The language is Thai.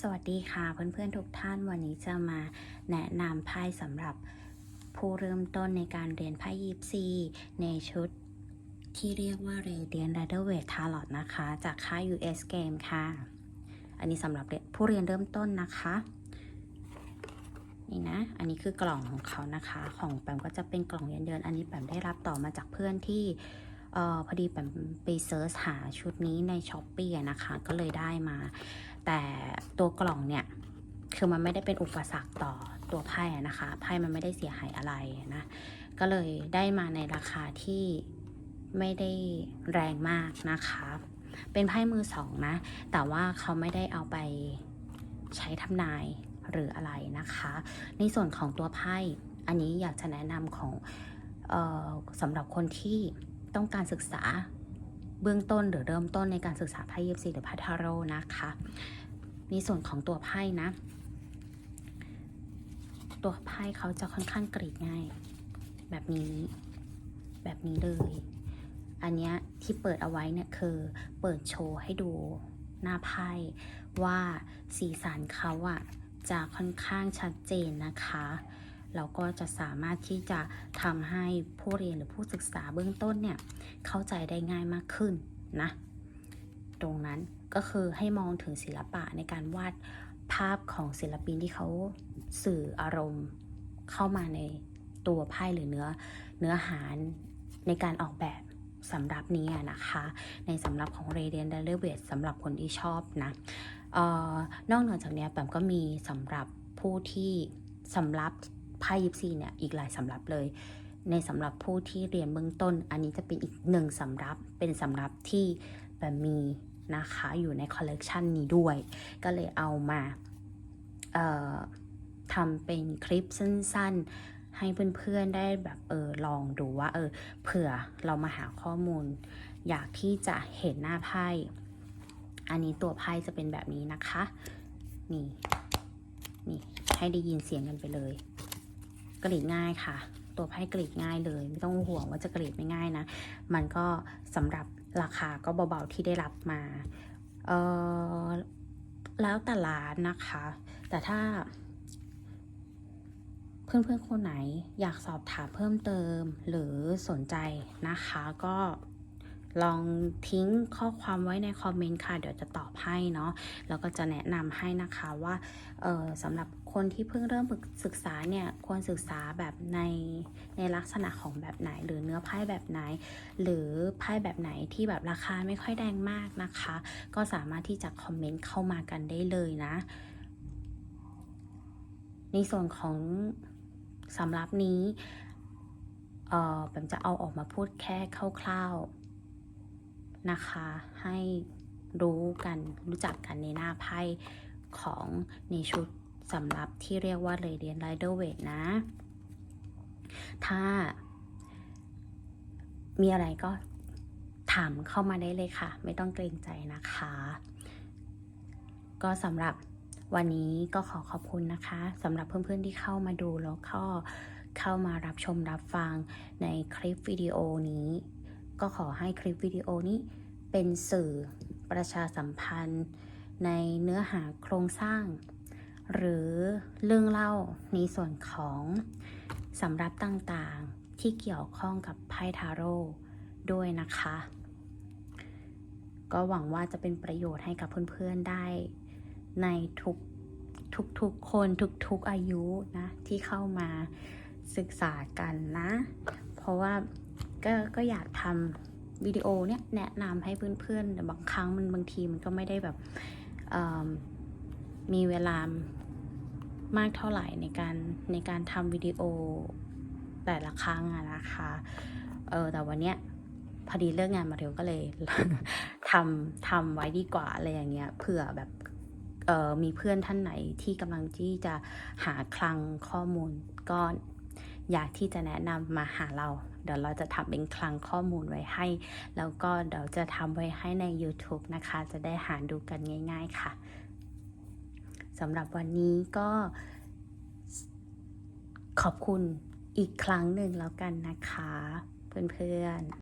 สวัสดีค่ะเพื่อนๆทุกท่านวันนี้จะมาแนะนำไพ่สำหรับผู้เริ่มต้นในการเรียนไพ่ยิปซีในชุดที่เรียกว่า Radiant Rider Waite Tarot นะคะ จากค่าย US Game ค่ะ อันนี้สำหรับผู้เรียนเริ่มต้นนะคะ นี่นะ อันนี้คือกล่องของเขานะคะ ของแปมก็จะเป็นกล่องเย็นเดือนอันนี้แปมได้รับต่อมาจากเพื่อนที่ ออพอดีแปมไปเซิร์ชหาชุดนี้ในช้อปปี้นะคะ ก็เลยได้มา แต่ตัวกล่องเนี่ย คือมันไม่ได้เป็นอุปสรรคต่อตัวไพ่นะคะไพ่มันไม่ได้เสียหายอะไรนะ ก็เลยได้มาในราคาที่ไม่ได้แรงมากนะคะ เป็นไพ่มือสองนะ แต่ว่าเขาไม่ได้เอาไปใช้ทำนายหรืออะไรนะคะ ในส่วนของตัวไพ่อันนี้อยากจะแนะนำของออสำหรับคนที่ ต้องการศึกษาเบื้องต้นหรือเริ่มต้นในการศึกษาไพ่ยิปซีหรือไพ่ทาโร่นะคะ ในส่วนของตัวไพ่นะ ตัวไพ่เขาจะค่อนข้างกรีดง่าย แบบนี้แบบนี้เลย อันเนี้ยที่เปิดเอาไว้เนี่ยคือเปิดโชว์ให้ดูหน้าไพ่ว่าสีสันเขาอะจะค่อนข้างชัดเจนนะคะ แล้วก็จะสามารถที่จะทำให้ผู้เรียนหรือผู้ศึกษาเบื้องต้นเนี่ยเข้าใจได้ง่ายมากขึ้นนะ ตรงนั้นก็คือให้มองถึงศิลปะในการวาดภาพของศิลปินที่เขาสื่ออารมณ์เข้ามาในตัวไพ่หรือเนื้อเนื้อหาในการออกแบบสำหรับนี้นะคะ ในสำหรับของ Radiant d a l e r w a i t สำหรับคนที่ชอบนะออนอกเหนือจากนี้แปมก็มีสำหรับผู้ที่สำหรับ ไพ่ยิปซีเนี่ยอีกหลายสำรับเลย ในสำหรับผู้ที่เรียนเบื้องต้น อันนี้จะเป็นอีกหนึ่งสำรับเป็นสำรับที่แบบมีนะคะอยู่ในคอลเลกชันนี้ด้วย ก็เลยเอามาทำเป็นคลิปสั้นๆ ให้เพื่อนๆได้แบบเออลองดูว่าเออเผื่อเรามาหาข้อมูล อยากที่จะเห็นหน้าไพ่ อันนี้ตัวไพ่จะเป็นแบบนี้นะคะ นี่ นี่ ให้ได้ยินเสียงกันไปเลย กรีดง่ายค่ะ ตัวไพ่กรีดง่ายเลย ไม่ต้องห่วงว่าจะกรีดไม่ง่ายนะ มันก็สำหรับราคาก็เบาๆที่ได้รับมาเออแล้วแต่ร้านนะคะ แต่ถ้า เพื่อนๆคนไหนอยากสอบถามเพิ่มเติมหรือสนใจนะคะก็ ลองทิ้งข้อความไว้ในคอมเมนต์ค่ะ เดี๋ยวจะตอบให้เนาะแล้วก็จะแนะนำให้นะคะว่าออสำหรับคนที่เพิ่งเริ่มศึกษาเนี่ยควรศึกษาแบบในในลักษณะของแบบไหน หรือเนื้อไพ่แบบไหน หรือไพ่แบบไหนที่แบบราคาไม่ค่อยแดงมากนะคะ ก็สามารถที่จะคอมเมนต์เข้ามากันได้เลยนะในส่วนของสำหรับนี้ เออผมจะเอาออกมาพูดแค่คร่าวๆ นะคะ ให้รู้กันรู้จักกันในหน้าไพ่ของในชุดสำหรับที่เรียกว่า Radiant Rider Waite นะ ถ้ามีอะไรก็ถามเข้ามาได้เลยค่ะ ไม่ต้องเกรงใจนะคะ ก็สำหรับวันนี้ก็ขอขอบคุณนะคะสำหรับเพื่อนๆที่เข้ามาดูแล้วก็เข้ามารับชมรับฟังในคลิปวิดีโอนี้ ก็ขอให้คลิปวิดีโอนี้เป็นสื่อประชาสัมพันธ์ ในเนื้อหาโครงสร้าง หรือเรื่องเล่าในส่วนของสำรับต่างๆที่เกี่ยวข้องกับไพ่ทาโร่ด้วยนะคะ ก็หวังว่าจะเป็นประโยชน์ให้กับเพื่อนๆได้ในทุกทุกทุกคนทุกทุกอายุนะที่เข้ามาศึกษากันนะ เพราะว่า ก็ก็อยากทำวิดีโอเนี้ยแนะนำให้เพื่อนๆแต่บางครั้งมันบางทีมันก็ไม่ได้แบบมีเวลามากเท่าไหร่ในการในการทำวิดีโอแต่ละครั้งอะนะคะเออแต่วันเนี้ยพอดีเลิกงานมาเร็วก็เลยทำทำไว้ดีกว่าอะไรอย่างเงี้ยเผื่อแบบเออมีเพื่อนท่านไหนที่กำลังที่จะหาคลังข้อมูลก็ อยากที่จะแนะนำมาหาเรา เดี๋ยวเราจะทำเป็นคลังข้อมูลไว้ให้ แล้วก็เดี๋ยวจะทำไว้ให้ใน YouTube นะคะ จะได้หาดูกันง่าย ๆค่ะสำหรับวันนี้ก็ขอบคุณอีกครั้งหนึ่งแล้วกันนะคะ เพื่อนๆ